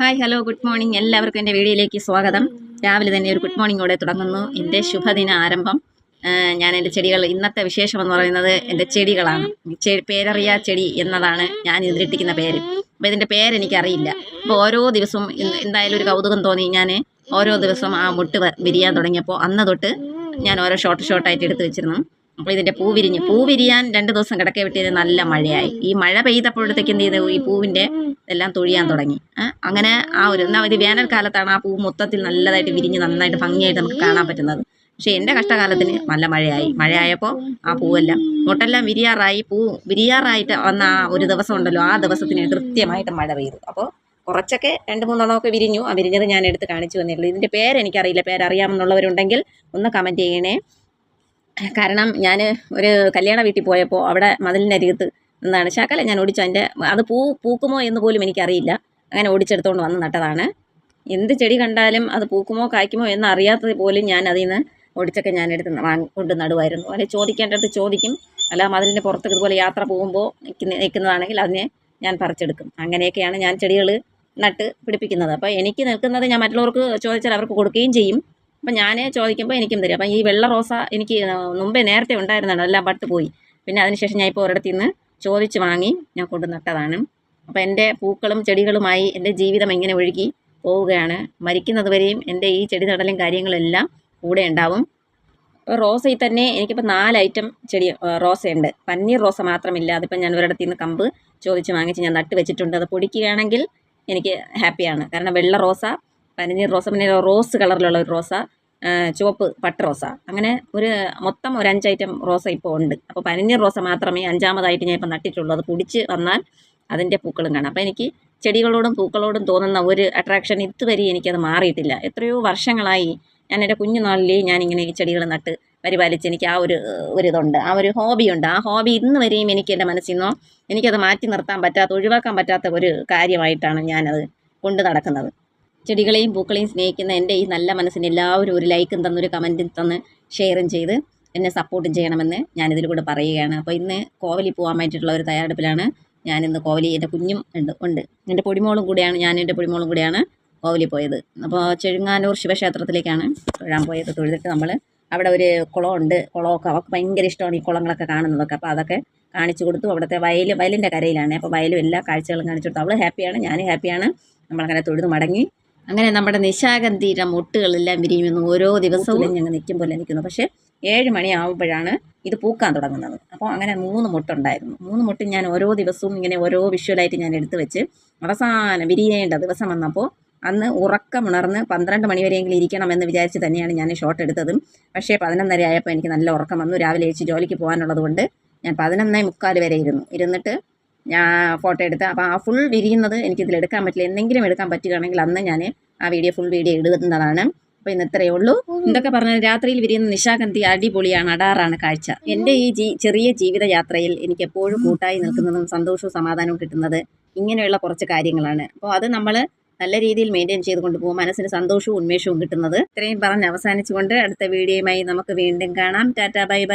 Hi hello good morning എല്ലാവർക്കും എന്റെ വീഡിയോയിലേക്ക് സ്വാഗതം. രാവിലെ തന്നെ ഒരു ഗുഡ് മോർണിംഗോടെ തുടങ്ങുന്നു. എന്റെ ശുഭദിന ആരംഭം. ഞാൻ എന്റെ ചെടികൾ ഇന്നത്തെ വിശേഷം എന്ന് പറയുന്നത് എന്റെ ചെടികളാണ്. പേരറിയ ചെടി എന്നതാണ് ഞാൻ ഇതിലിട്ടിരിക്കുന്ന പേര്. അപ്പോൾ ഇതിന്റെ പേരെനിക്കറിയില്ല അപ്പോൾ ഓരോ ദിവസവും എന്തായാലും ഒരു കൗതുകം തോന്നി ഞാൻ ഓരോ ദിവസം ആ മുട്ട് വിരിയാൻ തുടങ്ങിയപ്പോൾ അന്ന് തൊട്ട് ഞാൻ ഓരോ ഷോർട്ട് ഷോർട്ടായിട്ട് എടുത്ത് വെച്ചിരുന്നു. അപ്പോൾ ഇതിന്റെ പൂ വിരിഞ്ഞ്. പൂ വിരിയാൻ രണ്ട് ദിവസം കിടക്കെ വിട്ടിയത് നല്ല മഴയായി. ഈ മഴ പെയ്തപ്പോഴത്തേക്ക് എന്ത് ചെയ്തു? ഈ പൂവിന്റെ എല്ലാം തൊഴിയാൻ തുടങ്ങി. അങ്ങനെ ആ ഒരു എന്നാൽ ഇത് വേനൽക്കാലത്താണ് ആ പൂ മൊത്തത്തിൽ നല്ലതായിട്ട് വിരിഞ്ഞ് നന്നായിട്ട് ഭംഗിയായിട്ട് നമുക്ക് കാണാൻ പറ്റുന്നത്. പക്ഷേ എന്റെ കഷ്ടകാലത്തിന് നല്ല മഴയായി. മഴയായപ്പോൾ ആ പൂവെല്ലാം മുട്ടെല്ലാം വിരിയാറായി. പൂ വിരിയാറായിട്ട് വന്ന ആ ഒരു ദിവസം ഉണ്ടല്ലോ. ആ ദിവസത്തിന് കൃത്യമായിട്ട് മഴ പെയ്തു. അപ്പോൾ കുറച്ചൊക്കെ രണ്ട് മൂന്നെണ്ണമൊക്കെ വിരിഞ്ഞു. ആ വിരിഞ്ഞത് ഞാൻ എടുത്ത് കാണിച്ചു വന്നിട്ടുള്ളൂ ഇതിന്റെ പേരെനിക്കറിയില്ല. പേരറിയാമെന്നുള്ളവരുണ്ടെങ്കിൽ ഒന്ന് കമന്റ് ചെയ്യണേ. കാരണം ഞാൻ ഒരു കല്യാണ വീട്ടിൽ പോയപ്പോൾ അവിടെ മതിലിനരികത്ത് എന്താണ് ശകല ഞാൻ ഓടിച്ചു. അതിന്റെ അത് പൂ പൂക്കുമോ എന്ന് പോലും എനിക്കറിയില്ല. അങ്ങനെ ഓടിച്ചെടുത്തുകൊണ്ട് വന്ന് നട്ടതാണ്. എന്ത് ചെടി കണ്ടാലും അത് പൂക്കുമോ കായ്ക്കുമോ എന്ന് അറിയാത്തത് പോലും ഞാൻ അതിൽ നിന്ന് ഒടിച്ചൊക്കെ ഞാൻ എടുത്ത് കൊണ്ട് നടുമായിരുന്നു അല്ലെങ്കിൽ ചോദിക്കേണ്ടടുത്ത് ചോദിക്കും. അല്ല മതിലിന്റെ പുറത്ത് ഇതുപോലെ യാത്ര പോകുമ്പോൾ നിൽക്കുന്ന നിൽക്കുന്നതാണെങ്കിൽ അതിനെ ഞാൻ പറിച്ചെടുക്കും. അങ്ങനെയൊക്കെയാണ് ഞാൻ ചെടികൾ നട്ട് പിടിപ്പിക്കുന്നത്. അപ്പോൾ എനിക്ക് നിൽക്കുന്നത് ഞാൻ മറ്റുള്ളവർക്ക് ചോദിച്ചാൽ അവർക്ക് കൊടുക്കുകയും ചെയ്യും. അപ്പം ഞാൻ ചോദിക്കുമ്പോൾ എനിക്കും തരും. അപ്പം ഈ വെള്ള റോസ എനിക്ക് മുമ്പേ നേരത്തെ ഉണ്ടായിരുന്നാണ് എല്ലാം പട്ട് പോയി. പിന്നെ അതിനുശേഷം ഞാൻ ഇപ്പോൾ ഒരിടത്തു നിന്ന് ചോദിച്ച് വാങ്ങി ഞാൻ കൊണ്ടു നട്ടതാണ്. അപ്പോൾ എന്റെ പൂക്കളും ചെടികളുമായി എന്റെ ജീവിതം എങ്ങനെ ഒഴുകി പോവുകയാണ്. മരിക്കുന്നത് വരെയും എന്റെ ഈ ചെടി നടലും കാര്യങ്ങളെല്ലാം കൂടെ ഉണ്ടാവും. റോസയിൽ തന്നെ എനിക്കിപ്പോൾ നാല് ഐറ്റം ചെടി റോസയുണ്ട്. പന്നീർ റോസ മാത്രമില്ല. അതിപ്പോൾ ഞാൻ ഒരിടത്തു നിന്ന് കമ്പ് ചോദിച്ച് വാങ്ങിച്ച് ഞാൻ നട്ട് വെച്ചിട്ടുണ്ട്. അത് പൊടിക്കുകയാണെങ്കിൽ എനിക്ക് ഹാപ്പിയാണ്. കാരണം വെള്ള റോസ പനിനീർ റോസ പിന്നെ റോസ് കളറിലുള്ള ഒരു റോസ ചുവപ്പ് പട്ട് റോസ. അങ്ങനെ ഒരു മൊത്തം ഒരു അഞ്ച് ഐറ്റം റോസ ഇപ്പോൾ ഉണ്ട്. അപ്പോൾ പനിനീർ റോസ മാത്രമേ അഞ്ചാമതായിട്ട് ഞാൻ ഇപ്പോൾ നട്ടിട്ടുള്ളൂ. അത് പിടിച്ച് വന്നാൽ അതിന്റെ പൂക്കളും കാണാം. അപ്പോൾ എനിക്ക് ചെടികളോടും പൂക്കളോടും തോന്നുന്ന ഒരു അട്രാക്ഷൻ ഇതുവരെ എനിക്കത് മാറിയിട്ടില്ല. എത്രയോ വർഷങ്ങളായി ഞാൻ എന്റെ കുഞ്ഞുനാളിലേ ഞാനിങ്ങനെ ഈ ചെടികൾ നട്ട് പരിപാലിച്ച് എനിക്ക് ആ ഒരു ഒരു ഇതുണ്ട് ആ ഒരു ഹോബിയുണ്ട് ആ ഹോബി ഇന്ന് വരെയും എനിക്ക് എന്റെ മനസ്സിൽ നിന്നോ എനിക്കത് മാറ്റി നിർത്താൻ പറ്റാത്ത ഒഴിവാക്കാൻ പറ്റാത്ത ഒരു കാര്യമായിട്ടാണ് ഞാനത് കൊണ്ടു നടക്കുന്നത്. ചെടികളെയും പൂക്കളെയും സ്നേഹിക്കുന്ന എന്റെ ഈ നല്ല മനസ്സിന് എല്ലാവരും ഒരു ലൈക്കും തന്നൊരു കമന്റും തന്ന് ഷെയറും ചെയ്ത് എന്നെ സപ്പോർട്ടും ചെയ്യണമെന്ന് ഞാനിതിലൂടെ പറയുകയാണ്. അപ്പോൾ ഇന്ന് കോവലി പോകാൻ വേണ്ടിയിട്ടുള്ള ഒരു തയ്യാറെടുപ്പിലാണ് ഞാനിന്ന് കോവലി എന്റെ കുഞ്ഞും ഉണ്ട് ഉണ്ട്. എന്റെ പൊടിമോളും കൂടിയാണ് ഞാൻ എന്റെ പൊടിമോളും കൂടിയാണ് കോവലി പോയത്. അപ്പോൾ ചെഴുങ്ങാനൂർ ശിവക്ഷേത്രത്തിലേക്കാണ് തൊഴാൻ പോയത്. തൊഴുതിട്ട് നമ്മൾ അവിടെ ഒരു കുളമുണ്ട്. കുളമൊക്കെ അവർക്ക് ഭയങ്കര ഇഷ്ടമാണ് ഈ കുളങ്ങളൊക്കെ കാണുന്നതൊക്കെ. അപ്പോൾ അതൊക്കെ കാണിച്ചു കൊടുത്തു. അവിടുത്തെ വയൽ വയലിന്റെ കരയിലാണ്. അപ്പോൾ വയലും എല്ലാ കാഴ്ചകളും കാണിച്ചു കൊടുത്തു. അവൾ ഹാപ്പിയാണ് ഞാൻ ഹാപ്പിയാണ്. നമ്മളങ്ങനെ തൊഴുത് മടങ്ങി അങ്ങനെ നമ്മുടെ നിശാഗന്ധിയുടെ മുട്ടുകളെല്ലാം വിരിയുമെന്ന് ഓരോ ദിവസവും ഞങ്ങൾ നിൽക്കും പോലെ നിൽക്കുന്നു. പക്ഷേ ഏഴ് മണിയാവുമ്പോഴാണ് ഇത് പൂക്കാൻ തുടങ്ങുന്നത്. അപ്പോൾ അങ്ങനെ മൂന്ന് മുട്ടുണ്ടായിരുന്നു. മൂന്ന് മുട്ട് ഞാൻ ഓരോ ദിവസവും ഇങ്ങനെ ഓരോ വിഷ്വലായിട്ട് ഞാൻ എടുത്തു വെച്ച് അവസാനം വിരിയേണ്ട ദിവസം വന്നപ്പോൾ അന്ന് ഉറക്കമുണർന്ന് പന്ത്രണ്ട് മണിവരെയെങ്കിലും ഇരിക്കണമെന്ന് വിചാരിച്ച് തന്നെയാണ് ഞാൻ ഷോട്ട് എടുത്തതും. പക്ഷേ പതിനൊന്നര ആയപ്പോൾ എനിക്ക് നല്ല ഉറക്കം വന്നു. രാവിലെ എഴുച്ച് ജോലിക്ക് പോകാനുള്ളത് കൊണ്ട് ഞാൻ പതിനൊന്നേ മുക്കാൽ വരെ ഇരുന്നു. ഇരുന്നിട്ട് ഞാൻ ഫോട്ടോ എടുത്ത് അപ്പോൾ ആ ഫുൾ വിരിയുന്നത് എനിക്കിതിൽ എടുക്കാൻ പറ്റില്ല. എന്തെങ്കിലും എടുക്കാൻ പറ്റുകയാണെങ്കിൽ അന്ന് ഞാൻ ആ വീഡിയോ ഫുൾ വീഡിയോ ഇടുന്നതാണ്. അപ്പോൾ ഇന്ന് ഇത്രയേ ഉള്ളൂ. എന്തൊക്കെ പറഞ്ഞാൽ രാത്രിയിൽ വിരിയുന്ന നിശാഗന്ധി അടിപൊളിയാണ് അടാറാണ് കാഴ്ച. എന്റെ ഈ ജീ ചെറിയ ജീവിതയാത്രയിൽ എനിക്ക് എപ്പോഴും കൂട്ടായി നിൽക്കുന്നതും സന്തോഷവും സമാധാനവും കിട്ടുന്നത് ഇങ്ങനെയുള്ള കുറച്ച് കാര്യങ്ങളാണ്. അപ്പോൾ അത് നമ്മൾ നല്ല രീതിയിൽ മെയിന്റെയിൻ ചെയ്ത് കൊണ്ടുപോകും മനസ്സിന് സന്തോഷവും ഉന്മേഷവും കിട്ടുന്നത്. ഇത്രയും പറഞ്ഞ് അവസാനിച്ചുകൊണ്ട് അടുത്ത വീഡിയോയുമായി നമുക്ക് വീണ്ടും കാണാം. Tata bye bye.